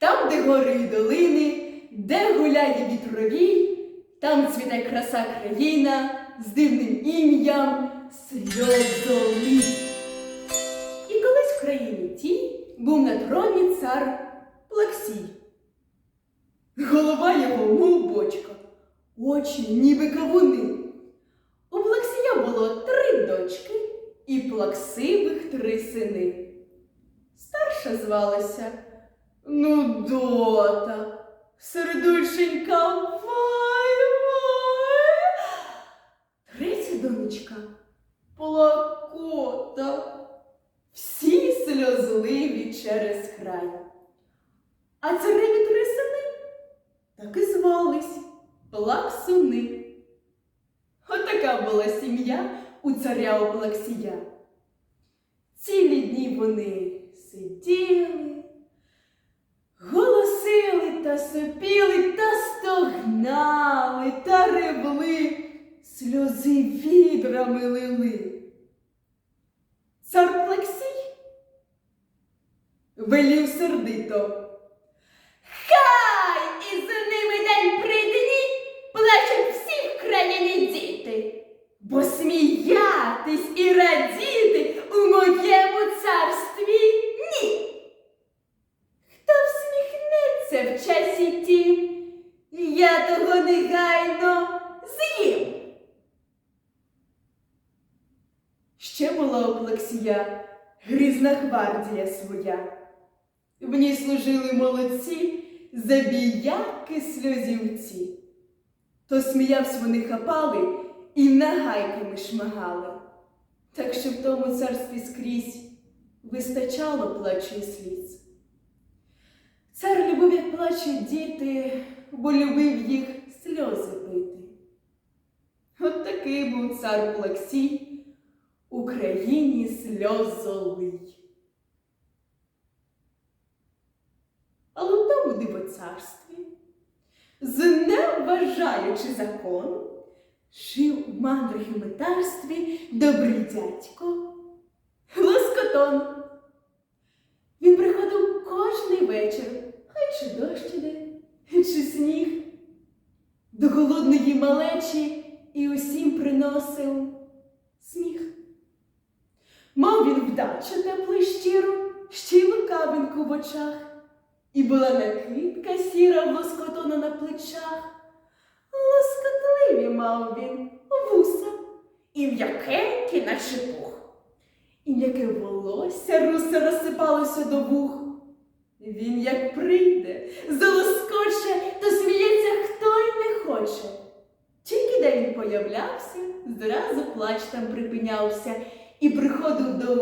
Там, де гори й долини, де гуляє вітровій, там цвіте краса країна з дивним ім'ям Сльозолий. І колись в країні тій був на троні цар Плаксій. Голова його, мов бочка, очі ніби кавуни. У Плаксія було три дочки і плаксивих три сини. Старша звалася Нудота, сердушенька вай вай. Третя донечка плакота. Всі сльозливі через край. А цареві три сини так і звались плаксуни. Отака була сім'я у царя Оплаксія. Цілі дні вони сиділи, голосили та сопіли та стогнали та ревли, сльози відрами лили. Цар Плаксій велів сердито. Хай із ними день прийде ніч, плачуть всі в країні діти, бо сміятись і радіти у моєму царстві ні. Хто всміхнеться в часі тім, я того негайно з'їм. Ще була у грізна гвардія своя. В ній служили молодці, забіяки сльозівці. То сміявсь вони хапали і нагайками шмагали. Так що в тому царстві скрізь вистачало плачу сліз. Цар любив, як плачуть діти, бо любив їх сльози пити. От такий був цар Плаксій у країні сльозолий. Але в тому дивоцарстві, зневажаючи закон, жив у мандрах і метарстві добрий дядько Лоскотон. Він приходив кожний вечір, хай чи дощ іде, чи сніг, до голодної малечі і усім приносив сміх. Мав він вдачу теплу й щиру, ще й лукавинку в очах, і була накидка сіра лоскотона на плечах. Лоскотливі мав він вуса, і м'якенькі, наче пух. І м'яке волосся русе розсипалося до вух. Він як прийде, залоскоче, то сміється хто й не хоче. Тільки де він появлявся, зразу плач там припинявся і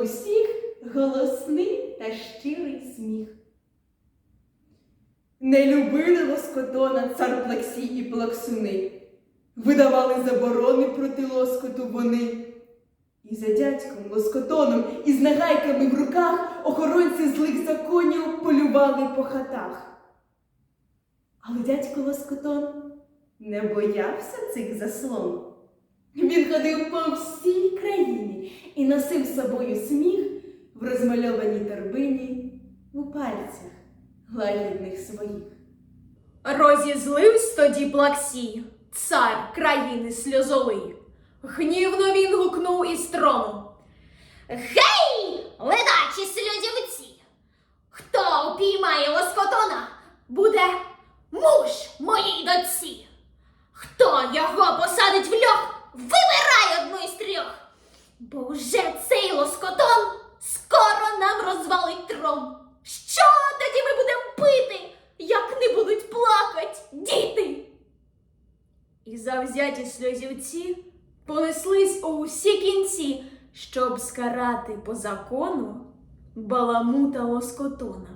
усіх голосний та щирий сміх. Не любили лоскотона цар Плаксій і плаксуни, видавали заборони проти лоскоту вони. І за дядьком лоскотоном із нагайками в руках охоронці злих законів полювали по хатах. Але дядько Лоскотон не боявся цих заслон. Він ходив по всій країні і носив з собою сміх в розмальованій торбині у пальцях лагідних своїх. Розізливсь тоді Плаксій, цар країни сльозолий. Гнівно він гукнув із трону. Гей, ледачі сльозівці! Хто упіймає лоскотона, буде муж моїй дочці. Хто його посадить в льох, вибирай одну із трьох. Бо вже цей лоскотон скоро нам розвалить трон. Що тоді ми будемо пити, як не будуть плакать діти? І завзяті сльозівці понеслись у усі кінці, щоб скарати по закону баламута лоскотона.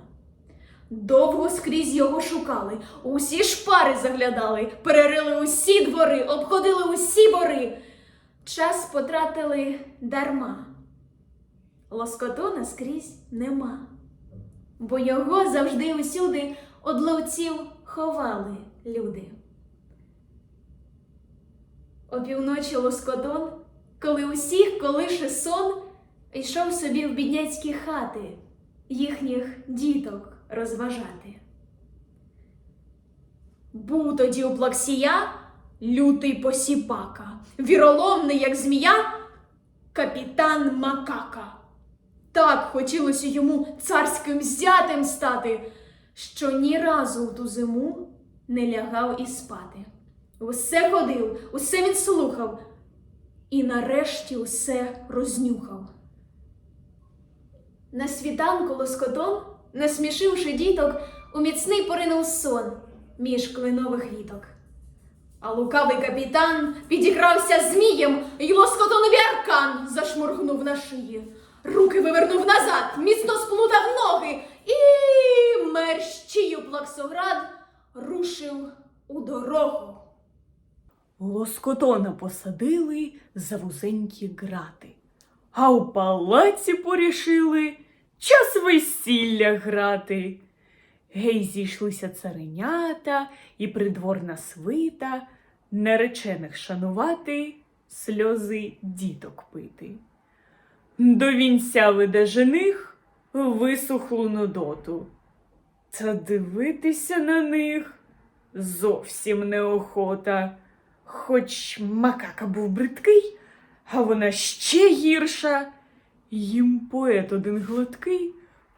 Довго скрізь його шукали, усі шпари заглядали, перерили усі двори, обходили усі бори. Час потратили дарма. Лоскотона скрізь нема, бо його завжди усюди од ловців ховали люди. Опівночі лоскотон, коли усіх колише сон, йшов собі в бідняцькі хати їхніх діток розважати. Був тоді у Плаксія лютий посіпака, віроломний, як змія, капітан Макака. Так хотілося йому царським зятем стати, що ні разу у ту зиму не лягав і спати. Усе ходив, усе він слухав, і нарешті усе рознюхав. На світанку лоскотон, насмішивши діток, у міцний поринув сон між клинових віток. А лукавий капітан підігрався змієм, й лоскотонові аркан зашморгнув на шиї. Руки вивернув назад, міцно сплутав ноги, і мерщію плаксоград рушив у дорогу. Лоскотона посадили за вузенькі грати, а у палаці порішили час весілля грати. Гей, зійшлися царинята і придворна свита, наречених шанувати, сльози діток пити. До вінця веде жених висохлу нудоту, та дивитися на них зовсім неохота. Хоч макака був бридкий, а вона ще гірша. Їм поет один гладкий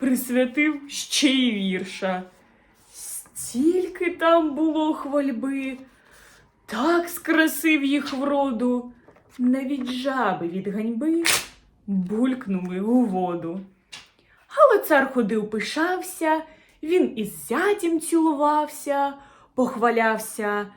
присвятив ще й вірша. Стільки там було хвальби, так скрасив їх вроду, навіть жаби від ганьби булькнули у воду. Але цар ходив пишався, він із зятім цілувався, похвалявся.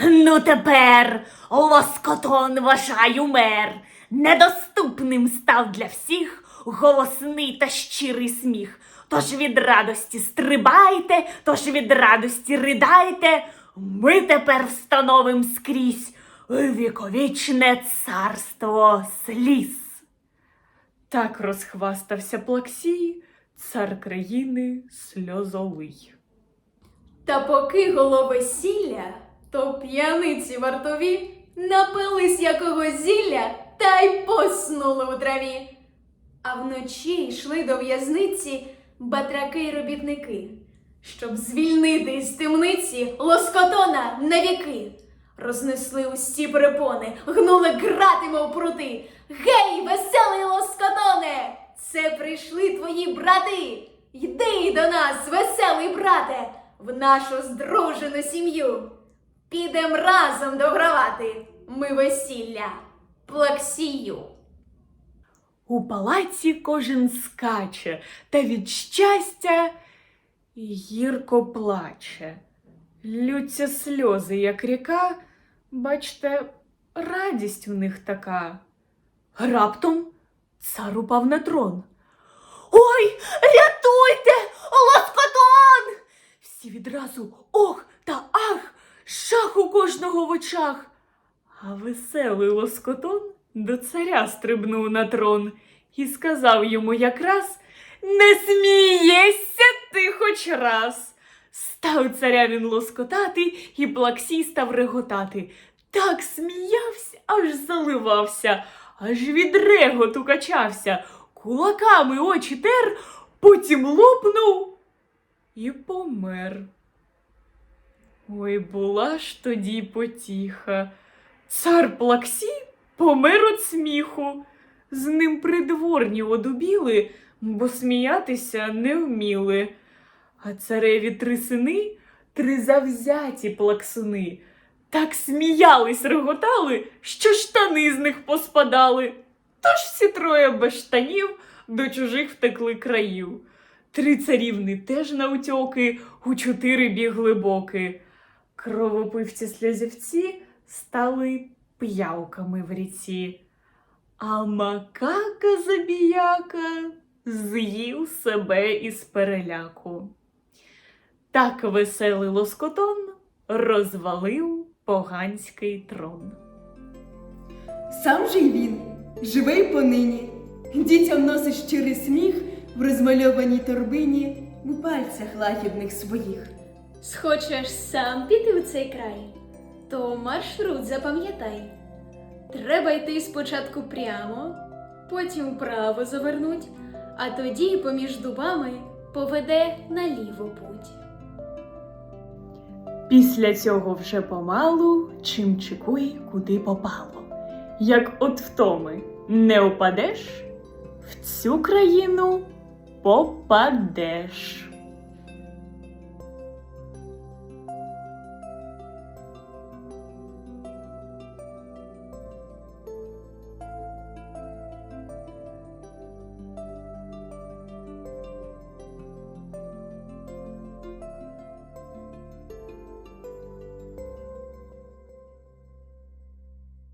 Ну тепер лоскотон вважаю мер, недоступним став для всіх голосний та щирий сміх. Тож від радості стрибайте, тож від радості ридайте. Ми тепер встановим скрізь віковічне царство сліз. Так розхвастався Плаксій, цар країни сльозовий. Та поки голо весілля, то п'яниці вартові напились якого зілля та й поснули у траві. А вночі йшли до в'язниці батраки й робітники, щоб звільнити із темниці лоскотона навіки. Рознесли усі перепони, гнули грати, мов прути. Гей, веселий лоскотоне! Це прийшли твої брати. Йди до нас, веселий брате, в нашу здружену сім'ю. Підем разом догравати ми весілля плаксію. У палаці кожен скаче, та від щастя гірко плаче. Лються сльози, як ріка, бачте, радість у них така. Раптом цар упав на трон. Ой, рятуйте, лоскотон! Всі відразу ох та ах, шах у кожного в очах. А веселий лоскотон до царя стрибнув на трон і сказав йому якраз Не смієшся ти хоч раз. Став царя він лоскотати, і плаксій став реготати. Так сміявся, аж заливався, аж від реготу качався, кулаками очі тер, потім лопнув і помер. Ой, була ж тоді потіха. Цар Плаксій помер від сміху. З ним придворні одубіли, бо сміятися не вміли. А цареві три сини, три завзяті плаксуни, так сміялись, реготали, що штани з них поспадали. Тож всі троє без штанів до чужих втекли країв. Три царівни теж навтьоки, у чотири бігли боки. Кровопивці сльозівці стали п'явками в ріці, а макака забіяка з'їв себе із переляку. Так веселий лоскотон розвалив поганський трон. Сам же й він, живий понині, дітям носить щирий сміх в розмальованій торбині у пальцях лагідних своїх. Схочеш сам піти у цей край, то маршрут запам'ятай. Треба йти спочатку прямо, потім вправо завернуть, а тоді поміж дубами поведе наліво путь. Після цього вже помалу чим чекуй, куди попало. Як от втоми не упадеш, в цю країну попадеш.